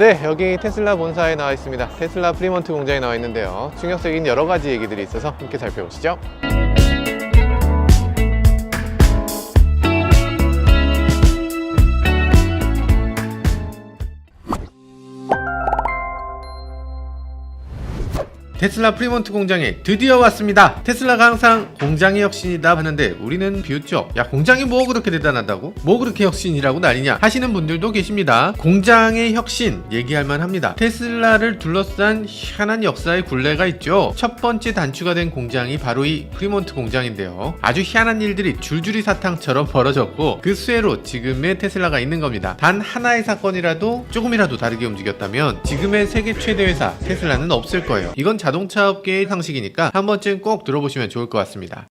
네, 여기 테슬라 본사에 나와 있습니다. 테슬라 프리먼트 공장에 나와 있는데요. 충격적인 여러 가지 얘기들이 있어서 함께 살펴보시죠. 테슬라 프리몬트 공장에 드디어 왔습니다. 테슬라가 항상 공장의 혁신이다 하는데 우리는 비웃죠. 야 공장이 뭐 그렇게 대단하다고? 뭐 그렇게 혁신이라고 난리냐 하시는 분들도 계십니다. 공장의 혁신 얘기할 만합니다. 테슬라를 둘러싼 희한한 역사의 굴레가 있죠. 첫 번째 단추가 된 공장이 바로 이 프리몬트 공장인데요. 아주 희한한 일들이 줄줄이 사탕처럼 벌어졌고 그 수혜로 지금의 테슬라가 있는 겁니다. 단 하나의 사건이라도 조금이라도 다르게 움직였다면 지금의 세계 최대 회사 테슬라는 없을 거예요. 이건 자 동차 업계의 상식이니까 한 번쯤 꼭 들어보시면 좋을 것 같습니다.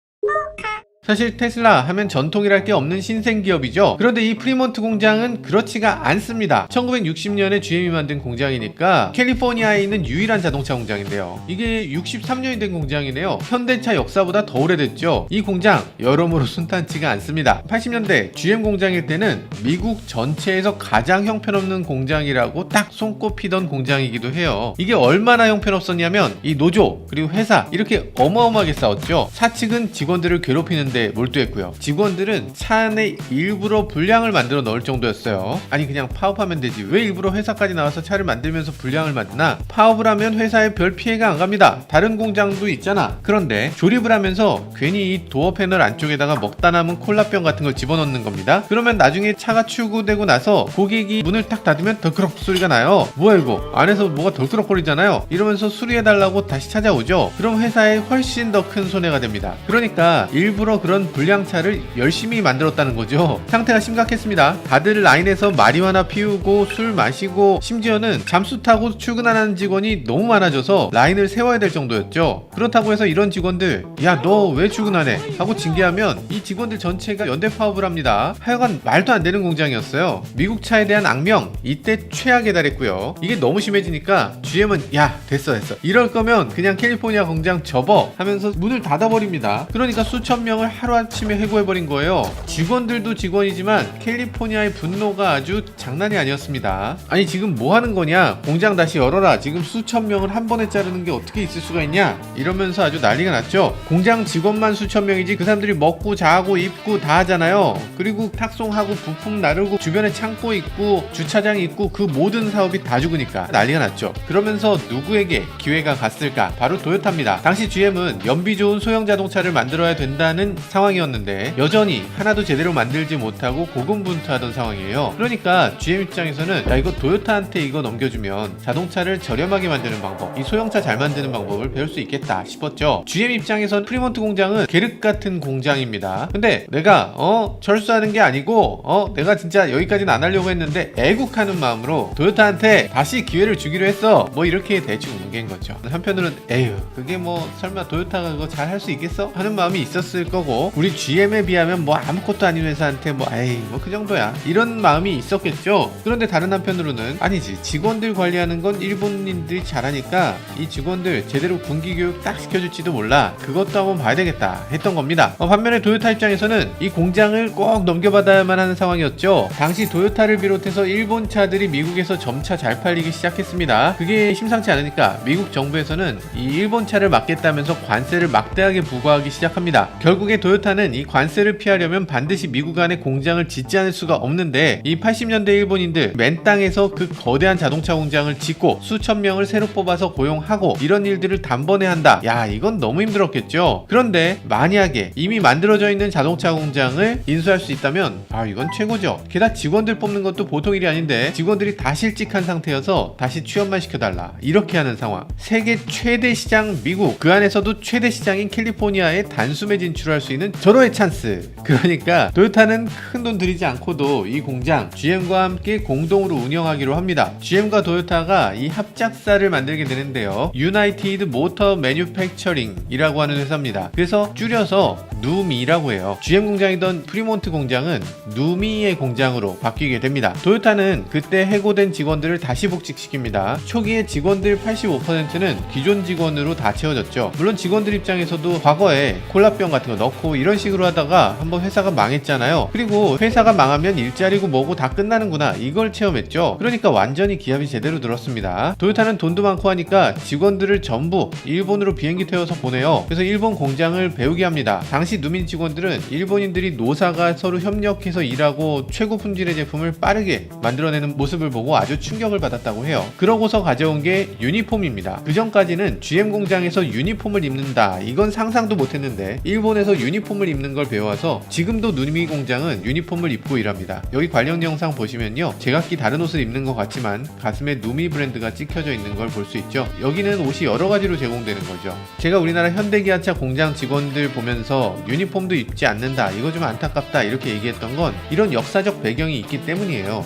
사실 테슬라 하면 전통이랄 게 없는 신생 기업이죠. 그런데 이 프리몬트 공장은 그렇지가 않습니다. 1960년에 GM이 만든 공장이니까 캘리포니아에 있는 유일한 자동차 공장인데요. 이게 63년이 된 공장이네요. 현대차 역사보다 더 오래됐죠. 이 공장 여러모로 순탄치가 않습니다. 80년대 GM 공장일 때는 미국 전체에서 가장 형편없는 공장이라고 딱 손꼽히던 공장이기도 해요. 이게 얼마나 형편없었냐면 이 노조 그리고 회사 이렇게 어마어마하게 싸웠죠. 사측은 직원들을 괴롭히는 데 몰두했고요. 직원들은 차 안에 일부러 불량을 만들어 넣을 정도였어요. 아니 그냥 파업하면 되지 왜 일부러 회사까지 나와서 차를 만들면서 불량을 만드나? 파업을 하면 회사에 별 피해가 안 갑니다. 다른 공장도 있잖아. 그런데 조립을 하면서 괜히 이 도어 패널 안쪽에다가 먹다 남은 콜라병 같은 걸 집어넣는 겁니다. 그러면 나중에 차가 출고되고 나서 고객이 문을 딱 닫으면 덜크럭 소리가 나요. 뭐야 이거? 안에서 뭐가 덜크럭거리잖아요. 이러면서 수리해달라고 다시 찾아오죠. 그럼 회사에 훨씬 더 큰 손해가 됩니다. 그러니까 일부러 그런 불량차를 열심히 만들었다는 거죠. 상태가 심각했습니다. 다들 라인에서 마리화나 피우고 술 마시고 심지어는 잠수 타고 출근하는 직원이 너무 많아져서 라인을 세워야 될 정도였죠. 그렇다고 해서 이런 직원들 야 너 왜 출근하네 하고 징계하면 이 직원들 전체가 연대 파업을 합니다. 하여간 말도 안 되는 공장이었어요. 미국 차에 대한 악명 이때 최악에 달했고요. 이게 너무 심해지니까 GM은 야 됐어 됐어 이럴 거면 그냥 캘리포니아 공장 접어 하면서 문을 닫아버립니다. 그러니까 수천 명을 하루아침에 해고해버린 거예요. 직원들도 직원이지만 캘리포니아의 분노가 아주 장난이 아니었습니다. 아니 지금 뭐 하는 거냐? 공장 다시 열어라. 지금 수천 명을 한 번에 자르는 게 어떻게 있을 수가 있냐? 이러면서 아주 난리가 났죠. 공장 직원만 수천 명이지 그 사람들이 먹고 자고 입고 다 하잖아요. 그리고 탁송하고 부품 나르고 주변에 창고 있고 주차장 있고 그 모든 사업이 다 죽으니까 난리가 났죠. 그러면서 누구에게 기회가 갔을까? 바로 도요타입니다. 당시 GM은 연비 좋은 소형 자동차를 만들어야 된다는 상황이었는데 여전히 하나도 제대로 만들지 못하고 고군분투하던 상황이에요. 그러니까 GM 입장에서는 야 이거 도요타한테 이거 넘겨주면 자동차를 저렴하게 만드는 방법, 이 소형차 잘 만드는 방법을 배울 수 있겠다 싶었죠. GM 입장에선 프리몬트 공장은 계륵 같은 공장입니다. 근데 내가 어 철수하는 게 아니고 어 내가 진짜 여기까지는 안 하려고 했는데 애국하는 마음으로 도요타한테 다시 기회를 주기로 했어. 뭐 이렇게 대충 뭉갠 거죠. 한편으로는 에휴 그게 뭐 설마 도요타가 그거 잘 할 수 있겠어? 하는 마음이 있었을 거고 우리 GM에 비하면 뭐 아무것도 아닌 회사한테 뭐 에이 뭐 그 정도야 이런 마음이 있었겠죠. 그런데 다른 한편으로는 아니지 직원들 관리하는 건 일본인들이 잘하니까 이 직원들 제대로 군기 교육 딱 시켜줄지도 몰라 그것도 한번 봐야 되겠다 했던 겁니다. 어, 반면에 도요타 입장에서는 이 공장을 꼭 넘겨받아야만 하는 상황이었죠. 당시 도요타를 비롯해서 일본 차들이 미국에서 점차 잘 팔리기 시작했습니다. 그게 심상치 않으니까 미국 정부에서는 이 일본 차를 막겠다면서 관세를 막대하게 부과하기 시작합니다. 결국에 도요타는 이 관세를 피하려면 반드시 미국 안에 공장을 짓지 않을 수가 없는데 이 80년대 일본인들 맨 땅에서 그 거대한 자동차 공장을 짓고 수천 명을 새로 뽑아서 고용하고 이런 일들을 단번에 한다. 야 이건 너무 힘들었겠죠. 그런데 만약에 이미 만들어져 있는 자동차 공장을 인수할 수 있다면 아 이건 최고죠. 게다가 직원들 뽑는 것도 보통 일이 아닌데 직원들이 다 실직한 상태여서 다시 취업만 시켜달라 이렇게 하는 상황. 세계 최대 시장 미국 그 안에서도 최대 시장인 캘리포니아에 단숨에 진출할 수 있는 절호의 찬스. 그러니까 도요타는 큰 돈 들이지 않고도 이 공장 GM과 함께 공동으로 운영하기로 합니다. GM과 도요타가 이 합작사를 만들게 되는데요. 유나이티드 모터 매뉴팩처링이라고 하는 회사입니다. 그래서 줄여서 누미라고 해요. GM 공장이던 프리몬트 공장은 누미의 공장으로 바뀌게 됩니다. 도요타는 그때 해고된 직원들을 다시 복직시킵니다. 초기에 직원들 85%는 기존 직원으로 다 채워졌죠. 물론 직원들 입장에서도 과거에 콜라병 같은 거 넣고 이런 식으로 하다가 한번 회사가 망했잖아요. 그리고 회사가 망하면 일자리고 뭐고 다 끝나는구나 이걸 체험했죠. 그러니까 완전히 기합이 제대로 들었습니다. 도요타는 돈도 많고 하니까 직원들을 전부 일본으로 비행기 태워서 보내요. 그래서 일본 공장을 배우게 합니다. 당시 누민 직원들은 일본인들이 노사가 서로 협력해서 일하고 최고 품질의 제품을 빠르게 만들어내는 모습을 보고 아주 충격을 받았다고 해요. 그러고서 가져온 게 유니폼입니다. 그 전까지는 GM 공장에서 유니폼을 입는다. 이건 상상도 못했는데 일본에서 유니폼을 입는 걸 배워와서 지금도 누미 공장은 유니폼을 입고 일합니다. 여기 관련 영상 보시면요. 제각기 다른 옷을 입는 것 같지만 가슴에 누미 브랜드가 찍혀져 있는 걸 볼 수 있죠. 여기는 옷이 여러 가지로 제공되는 거죠. 제가 우리나라 현대기아차 공장 직원들 보면서 유니폼도 입지 않는다. 이거 좀 안타깝다. 이렇게 얘기했던 건 이런 역사적 배경이 있기 때문이에요.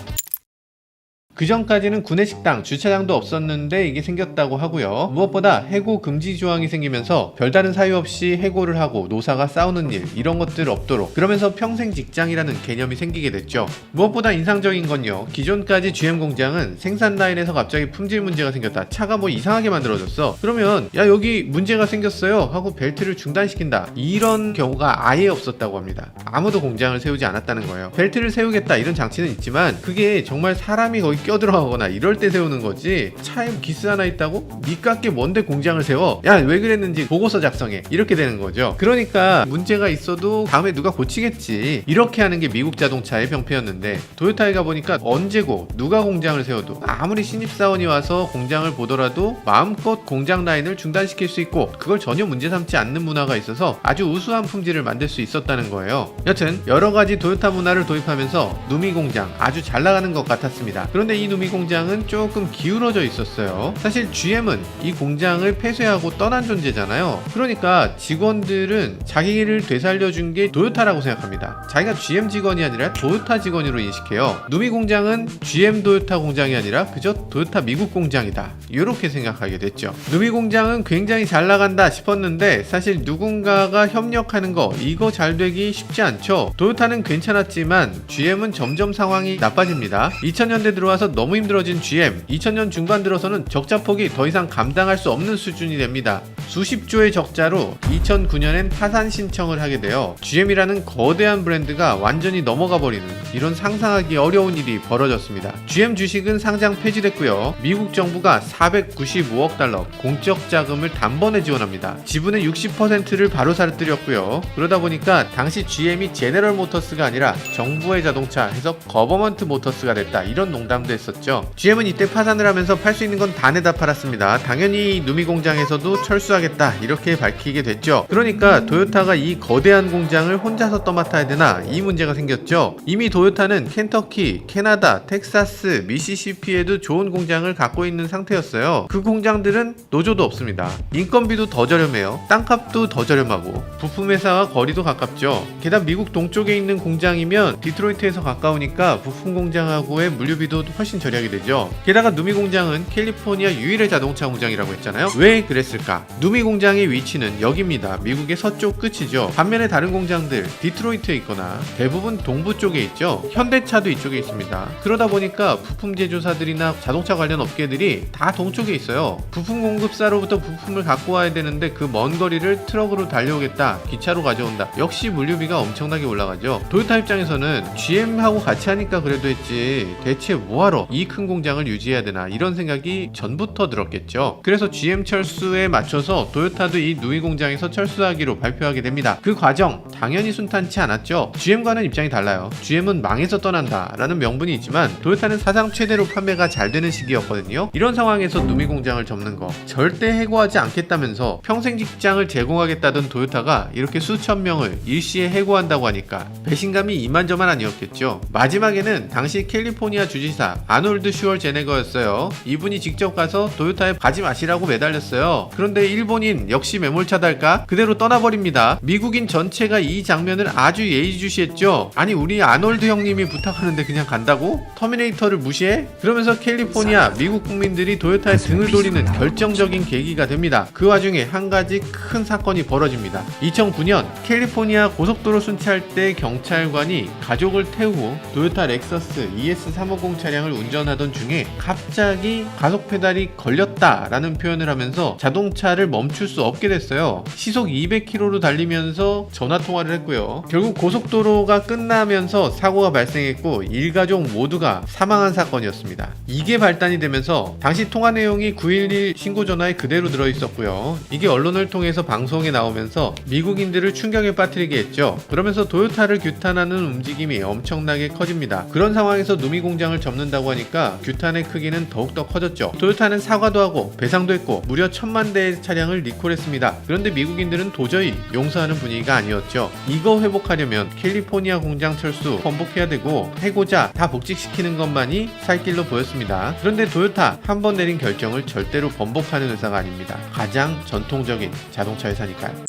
그 전까지는 구내 식당, 주차장도 없었는데 이게 생겼다고 하고요. 무엇보다 해고 금지 조항이 생기면서 별다른 사유 없이 해고를 하고 노사가 싸우는 일, 이런 것들 없도록 그러면서 평생 직장이라는 개념이 생기게 됐죠. 무엇보다 인상적인 건요. 기존까지 GM 공장은 생산 라인에서 갑자기 품질 문제가 생겼다. 차가 뭐 이상하게 만들어졌어. 그러면 야 여기 문제가 생겼어요 하고 벨트를 중단시킨다. 이런 경우가 아예 없었다고 합니다. 아무도 공장을 세우지 않았다는 거예요. 벨트를 세우겠다 이런 장치는 있지만 그게 정말 사람이 거기 껴들어가거나 이럴 때 세우는 거지. 차에 기스 하나 있다고? 니깎게 뭔데 공장을 세워? 야 왜 그랬는지 보고서 작성해. 이렇게 되는 거죠. 그러니까 문제가 있어도 다음에 누가 고치겠지. 이렇게 하는 게 미국 자동차의 병폐였는데 도요타에 가보니까 언제고 누가 공장을 세워도 아무리 신입사원이 와서 공장을 보더라도 마음껏 공장 라인을 중단시킬 수 있고 그걸 전혀 문제 삼지 않는 문화가 있어서 아주 우수한 품질을 만들 수 있었다는 거예요. 여튼 여러 가지 도요타 문화를 도입하면서 누미 공장 아주 잘 나가는 것 같았습니다. 그런데 이 누미 공장은 조금 기울어져 있었어요. 사실 GM은 이 공장을 폐쇄하고 떠난 존재잖아요. 그러니까 직원들은 자기를 되살려준 게 도요타라고 생각합니다. 자기가 GM 직원이 아니라 도요타 직원으로 인식해요. 누미 공장은 GM 도요타 공장이 아니라 그저 도요타 미국 공장이다. 이렇게 생각하게 됐죠. 누미 공장은 굉장히 잘 나간다 싶었는데 사실 누군가가 협력하는 거 이거 잘 되기 쉽지 않죠. 도요타는 괜찮았지만 GM은 점점 상황이 나빠집니다. 2000년대 들어와 서 너무 힘들어진 GM, 2000년 중반 들어서는 적자폭이 더 이상 감당할 수 없는 수준이 됩니다. 수십 조의 적자로 2009년엔 파산 신청을 하게 되어 GM이라는 거대한 브랜드가 완전히 넘어가 버리는 이런 상상하기 어려운 일이 벌어졌습니다. GM 주식은 상장 폐지됐고요. 미국 정부가 495억 달러 공적 자금을 단번에 지원합니다. 지분의 60%를 바로 사들였고요. 그러다 보니까 당시 GM이 제네럴 모터스가 아니라 정부의 자동차 해서 거버먼트 모터스가 됐다. 이런 농담도 했었죠. GM은 이때 파산을 하면서 팔 수 있는 건 다 내다 팔았습니다. 당연히 누미 공장에서도 철수하 겠다 이렇게 밝히게 됐죠. 그러니까 도요타가 이 거대한 공장을 혼자서 떠맡아야 되나 이 문제가 생겼죠. 이미 도요타는 켄터키, 캐나다, 텍사스, 미시시피에도 좋은 공장을 갖고 있는 상태였어요. 그 공장들은 노조도 없습니다. 인건비도 더 저렴해요. 땅값도 더 저렴하고 부품 회사와 거리도 가깝죠. 게다가 미국 동쪽에 있는 공장이면 디트로이트에서 가까우니까 부품 공장하고의 물류비도 훨씬 절약이 되죠. 게다가 누미 공장은 캘리포니아 유일의 자동차 공장이라고 했잖아요. 왜 그랬을까? 누미 공장의 위치는 여기입니다. 미국의 서쪽 끝이죠. 반면에 다른 공장들 디트로이트에 있거나 대부분 동부 쪽에 있죠. 현대차도 이쪽에 있습니다. 그러다 보니까 부품 제조사들이나 자동차 관련 업계들이 다 동쪽에 있어요. 부품 공급사로부터 부품을 갖고 와야 되는데 그 먼 거리를 트럭으로 달려오겠다, 기차로 가져온다. 역시 물류비가 엄청나게 올라가죠. 도요타 입장에서는 GM하고 같이 하니까 그래도 했지. 대체 뭐하러 이 큰 공장을 유지해야 되나 이런 생각이 전부터 들었겠죠. 그래서 GM 철수에 맞춰 서 도요타도 이 누이 공장에서 철수하기로 발표하게 됩니다. 그 과정 당연히 순탄치 않았죠. GM과는 입장이 달라요. GM은 망해서 떠난다 라는 명분이 있지만 도요타는 사상 최대로 판매가 잘 되는 시기였거든요. 이런 상황에서 누미 공장을 접는 거 절대 해고하지 않겠다면서 평생 직장을 제공하겠다던 도요타가 이렇게 수천 명을 일시에 해고한다고 하니까 배신감이 이만저만 아니었겠죠. 마지막에는 당시 캘리포니아 주지사 아놀드 슈얼 제네거였어요. 이분이 직접 가서 도요타에 가지 마시라고 매달렸어요. 그런데 일본인 역시 매몰차달까 그대로 떠나버립니다. 미국인 전체가 이 장면을 아주 예의주시했죠. 아니 우리 아놀드 형님이 부탁하는데 그냥 간다고? 터미네이터를 무시해? 그러면서 캘리포니아 미국 국민들이 도요타에 등을 돌리는 결정적인 계기가 됩니다. 그 와중에 한 가지 큰 사건이 벌어집니다. 2009년 캘리포니아 고속도로 순찰 때 경찰관이 가족을 태우고 도요타 렉서스 ES350 차량을 운전하던 중에 갑자기 가속 페달이 걸렸다라는 표현을 하면서 자동차를 멈출 수 없게 됐어요. 시속 200km로 달리면서 전화 통화를 했고요. 결국 고속도로가 끝나면서 사고가 발생했고 일가족 모두가 사망한 사건이었습니다. 이게 발단이 되면서 당시 통화 내용이 911 신고 전화에 그대로 들어 있었고요. 이게 언론을 통해서 방송에 나오면서 미국인들을 충격에 빠뜨리게 했죠. 그러면서 도요타를 규탄하는 움직임이 엄청나게 커집니다. 그런 상황에서 누미 공장을 접는다고 하니까 규탄의 크기는 더욱더 커졌죠. 도요타는 사과도 하고 배상도 했고 무려 천만 대의 차량 을 리콜했습니다. 그런데 미국인들은 도저히 용서하는 분위기가 아니었죠. 이거 회복하려면 캘리포니아 공장 철수 번복해야 되고 해고자 다 복직시키는 것만이 살 길로 보였습니다. 그런데 도요타 한 번 내린 결정을 절대로 번복하는 회사가 아닙니다. 가장 전통적인 자동차 회사니까요.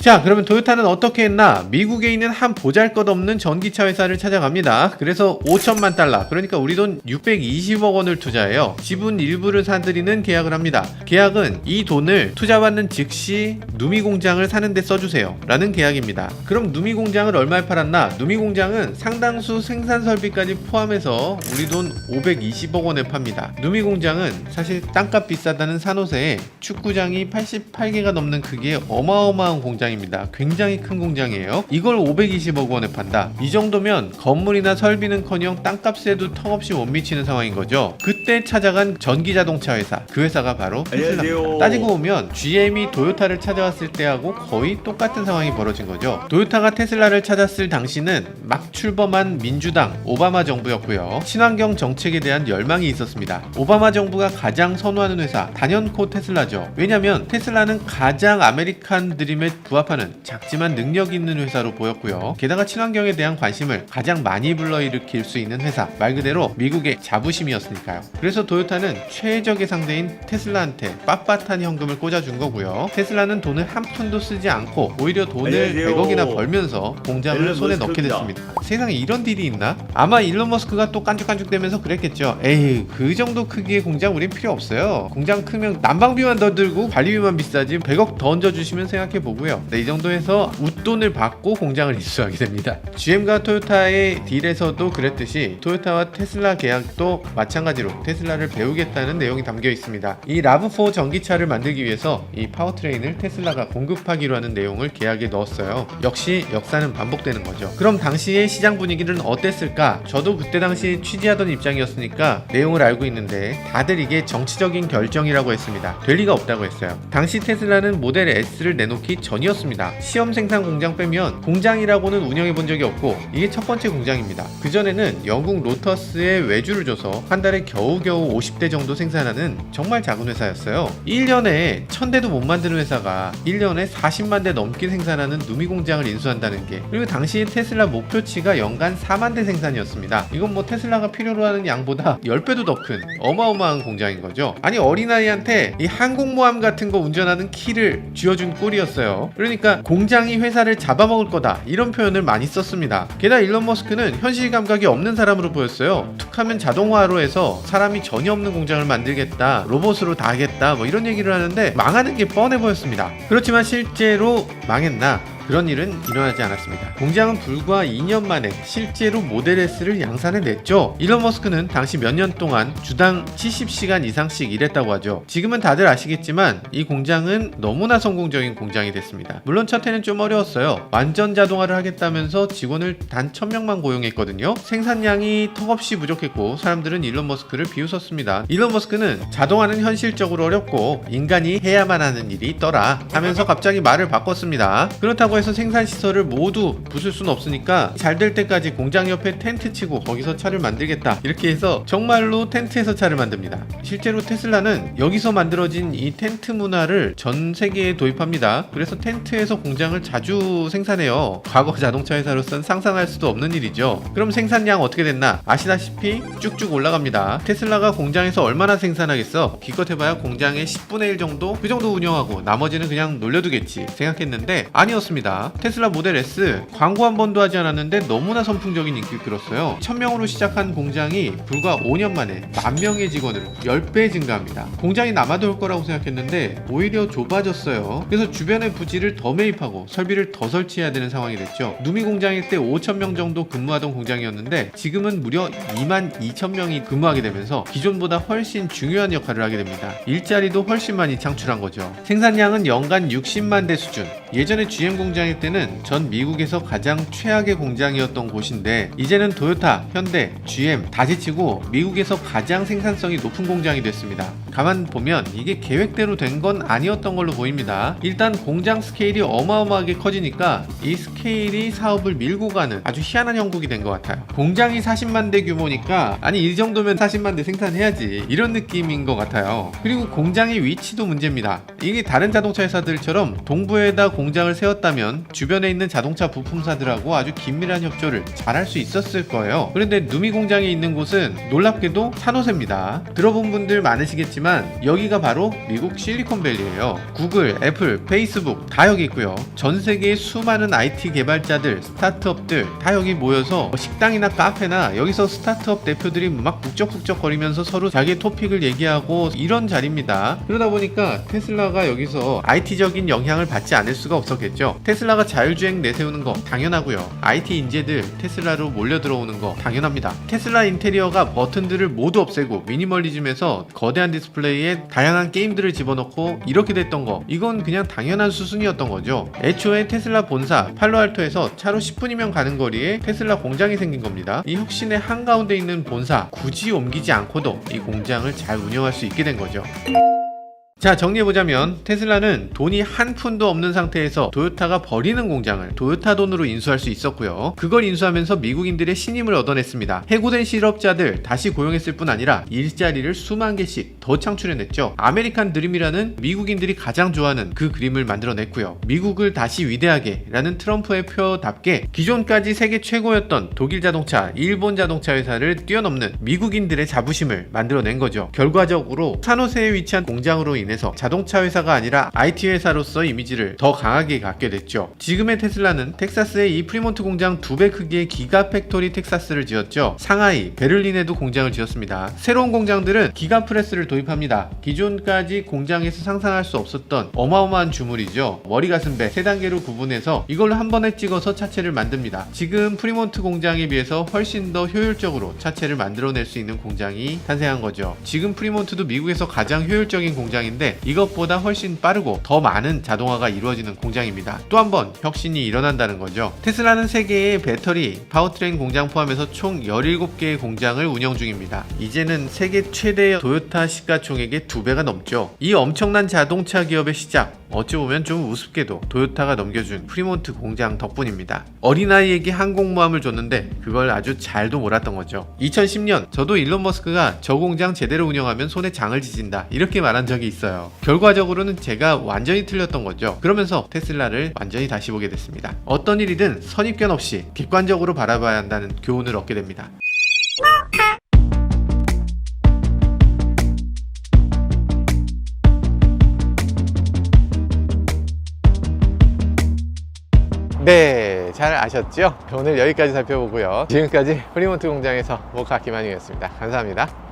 자, 그러면 도요타는 어떻게 했나? 미국에 있는 한 보잘것없는 전기차 회사를 찾아갑니다. 그래서 5천만 달러, 그러니까 우리 돈 620억 원을 투자해요. 지분 일부를 사들이는 계약을 합니다. 계약은 이 돈을 투자받는 즉시 누미 공장을 사는데 써주세요. 라는 계약입니다. 그럼 누미 공장을 얼마에 팔았나? 누미 공장은 상당수 생산 설비까지 포함해서 우리 돈 520억 원에 팝니다. 누미 공장은 사실 땅값 비싸다는 산호세에 축구장이 88개가 넘는 크기의 어마어마한 공장 입니다. 굉장히 큰 공장이에요. 이걸 520억 원에 판다. 이 정도면 건물이나 설비는커녕 땅값에도 턱없이 못 미치는 상황인 거죠. 그때 찾아간 전기 자동차 회사, 그 회사가 바로 테슬라입니다. 안녕하세요. 따지고 보면 GM이 도요타를 찾아왔을 때하고 거의 똑같은 상황이 벌어진 거죠. 도요타가 테슬라를 찾았을 당시는 막 출범한 민주당 오바마 정부였고요. 친환경 정책에 대한 열망이 있었습니다. 오바마 정부가 가장 선호하는 회사 단연코 테슬라죠. 왜냐면 테슬라는 가장 아메리칸 드림에 부합 하는 작지만 능력 있는 회사로 보였고요. 게다가 친환경에 대한 관심을 가장 많이 불러일으킬 수 있는 회사. 말 그대로 미국의 자부심이었으니까요. 그래서 도요타는 최적의 상대인 테슬라한테 빳빳한 현금을 꽂아준 거고요. 테슬라는 돈을 한 푼도 쓰지 않고 오히려 돈을 안녕하세요. 100억이나 벌면서 공장을 손에 넣게. 됐습니다. 세상에 이런 딜이 있나? 아마 일론 머스크가 또 깐죽깐죽대면서 그랬겠죠. 에이 그 정도 크기의 공장 우린 필요 없어요. 공장 크면 난방비만 더 들고 관리비만 비싸지 100억 더 얹어주시면 생각해 보고요. 네, 이 정도에서 웃돈을 받고 공장을 입수하게 됩니다. GM과 토요타의 딜에서도 그랬듯이 토요타와 테슬라 계약도 마찬가지로 테슬라를 배우겠다는 내용이 담겨 있습니다. 이 라브4 전기차를 만들기 위해서 이 파워트레인을 테슬라가 공급하기로 하는 내용을 계약에 넣었어요. 역시 역사는 반복되는 거죠. 그럼 당시의 시장 분위기는 어땠을까? 저도 그때 당시 취재하던 입장이었으니까 내용을 알고 있는데 다들 이게 정치적인 결정이라고 했습니다. 될 리가 없다고 했어요. 당시 테슬라는 모델 S를 내놓기 전이었 습니다. 시험 생산 공장 빼면 공장이라고는 운영해 본 적이 없고 이게 첫 번째 공장입니다. 그 전에는 영국 로터스에 외주를 줘서 한 달에 겨우겨우 50대 정도 생산하는 정말 작은 회사였어요. 1년에 1000대도 못 만드는 회사가 1년에 40만 대 넘게 생산하는 누미 공장을 인수한다는 게 그리고 당시 테슬라 목표치가 연간 4만 대 생산이었습니다. 이건 뭐 테슬라가 필요로 하는 양보다 10배도 더 큰 어마어마한 공장인 거죠. 아니 어린아이한테 이 항공모함 같은 거 운전하는 키를 쥐어준 꼴이었어요. 그러니까 공장이 회사를 잡아먹을 거다 이런 표현을 많이 썼습니다. 게다가 일론 머스크는 현실 감각이 없는 사람으로 보였어요. 툭하면 자동화로 해서 사람이 전혀 없는 공장을 만들겠다, 로봇으로 다 하겠다 뭐 이런 얘기를 하는데 망하는 게 뻔해 보였습니다. 그렇지만 실제로 망했나? 그런 일은 일어나지 않았습니다. 공장은 불과 2년 만에 실제로 모델 S를 양산해 냈죠. 일론 머스크는 당시 몇 년 동안 주당 70시간 이상씩 일했다고 하죠. 지금은 다들 아시겠지만 이 공장은 너무나 성공적인 공장이 됐습니다. 물론 첫 해는 좀 어려웠어요. 완전 자동화를 하겠다면서 직원을 단 1000명만 고용했거든요. 생산량이 턱없이 부족했고 사람들은 일론 머스크를 비웃었습니다. 일론 머스크는 자동화는 현실적으로 어렵고 인간이 해야만 하는 일이 있더라 하면서 갑자기 말을 바꿨습니다. 그렇다고 해서 생산 시설을 모두 부술 수는 없으니까 잘 될 때까지 공장 옆에 텐트 치고 거기서 차를 만들겠다 이렇게 해서 정말로 텐트에서 차를 만듭니다. 실제로 테슬라는 여기서 만들어진 이 텐트 문화를 전 세계에 도입합니다. 그래서 텐트에서 공장을 자주 생산해요. 과거 자동차 회사로선 상상할 수도 없는 일이죠. 그럼 생산량 어떻게 됐나? 아시다시피 쭉쭉 올라갑니다. 테슬라가 공장에서 얼마나 생산하겠어? 기껏 해봐야 공장의 10분의 1 정도? 그 정도 운영하고 나머지는 그냥 놀려두겠지 생각했는데 아니었습니다. 겁니다. 테슬라 모델 S 광고 한 번도 하지 않았는데 너무나 선풍적인 인기를 끌었어요. 1000명으로 시작한 공장이 불과 5년 만에 만 명의 직원으로 10배 증가합니다. 공장이 남아돌 거라고 생각했는데 오히려 좁아졌어요. 그래서 주변의 부지를 더 매입하고 설비를 더 설치해야 되는 상황이 됐죠. 누미 공장일 때 5,000명 정도 근무하던 공장이었는데 지금은 무려 2만 2,000명이 근무하게 되면서 기존보다 훨씬 중요한 역할을 하게 됩니다. 일자리도 훨씬 많이 창출한 거죠. 생산량은 연간 60만 대 수준. 예전에 GM 공장 일 때는 전 미국에서 가장 최악의 공장이었던 곳인데 이제는 토요타, 현대, GM 다 제치고 미국에서 가장 생산성이 높은 공장이 됐습니다. 가만 보면 이게 계획대로 된 건 아니었던 걸로 보입니다. 일단 공장 스케일이 어마어마하게 커지니까 이 스케일이 사업을 밀고 가는 아주 희한한 형국이 된 것 같아요. 공장이 40만 대 규모니까 아니 이 정도면 40만 대 생산해야지 이런 느낌인 것 같아요. 그리고 공장의 위치도 문제입니다. 이게 다른 자동차 회사들처럼 동부에다 공장을 세웠다면 주변에 있는 자동차 부품사들하고 아주 긴밀한 협조를 잘 할 수 있었을 거예요. 그런데 누미 공장이 있는 곳은 놀랍게도 산호세입니다. 들어본 분들 많으시겠지만 여기가 바로 미국 실리콘밸리예요. 구글, 애플, 페이스북 다 여기 있고요. 전 세계의 수많은 IT 개발자들, 스타트업들 다 여기 모여서 뭐 식당이나 카페나 여기서 스타트업 대표들이 막 북적북적거리면서 서로 자기의 토픽을 얘기하고 이런 자리입니다. 그러다 보니까 테슬라가 여기서 IT적인 영향을 받지 않을 수가 없었겠죠. 테슬라가 자율주행 내세우는 거 당연하고요. IT 인재들 테슬라로 몰려 들어오는 거 당연합니다. 테슬라 인테리어가 버튼들을 모두 없애고 미니멀리즘에서 거대한 디스플레이에 다양한 게임들을 집어넣고 이렇게 됐던 거 이건 그냥 당연한 수순이었던 거죠. 애초에 테슬라 본사 팔로알토에서 차로 10분이면 가는 거리에 테슬라 공장이 생긴 겁니다. 이 혁신의 한가운데 있는 본사 굳이 옮기지 않고도 이 공장을 잘 운영할 수 있게 된 거죠. 자 정리해보자면 테슬라는 돈이 한 푼도 없는 상태에서 토요타가 버리는 공장을 토요타 돈으로 인수할 수 있었고요. 그걸 인수하면서 미국인들의 신임을 얻어냈습니다. 해고된 실업자들 다시 고용했을 뿐 아니라 일자리를 수만 개씩 더 창출해냈죠. 아메리칸 드림이라는 미국인들이 가장 좋아하는 그 그림을 만들어냈고요. 미국을 다시 위대하게 라는 트럼프의 표답게 기존까지 세계 최고였던 독일 자동차, 일본 자동차 회사를 뛰어넘는 미국인들의 자부심을 만들어낸 거죠. 결과적으로 산호세에 위치한 공장으로 인해 인해서 자동차 회사가 아니라 IT 회사로서 이미지를 더 강하게 갖게 됐죠. 지금의 테슬라는 텍사스에 이 프리몬트 공장 두 배 크기의 기가 팩토리 텍사스를 지었죠. 상하이, 베를린에도 공장을 지었습니다. 새로운 공장들은 기가 프레스를 도입합니다. 기존까지 공장에서 상상할 수 없었던 어마어마한 주물이죠. 머리 가슴배 세 단계로 구분해서 이걸로 한 번에 찍어서 차체를 만듭니다. 지금 프리몬트 공장에 비해서 훨씬 더 효율적으로 차체를 만들어낼 수 있는 공장이 탄생한 거죠. 지금 프리몬트도 미국에서 가장 효율적인 공장인데 있는데 이것보다 훨씬 빠르고 더 많은 자동화가 이루어지는 공장입니다. 또 한 번 혁신이 일어난다는 거죠. 테슬라는 세계의 배터리, 파워트레인 공장 포함해서 총 17개의 공장을 운영 중입니다. 이제는 세계 최대의 토요타 시가총액의 2배가 넘죠. 이 엄청난 자동차 기업의 시작 어찌 보면 좀 우습게도 토요타가 넘겨준 프리몬트 공장 덕분입니다. 어린아이에게 항공모함을 줬는데 그걸 아주 잘도 몰았던 거죠. 2010년 저도 일론 머스크가 저 공장 제대로 운영하면 손에 장을 지진다 이렇게 말한 적이 있어요. 결과적으로는 제가 완전히 틀렸던 거죠. 그러면서 테슬라를 완전히 다시 보게 됐습니다. 어떤 일이든 선입견 없이 객관적으로 바라봐야 한다는 교훈을 얻게 됩니다. 네, 잘 아셨죠? 오늘 여기까지 살펴보고요. 지금까지 프리몬트 공장에서 모카 김한이었습니다. 감사합니다.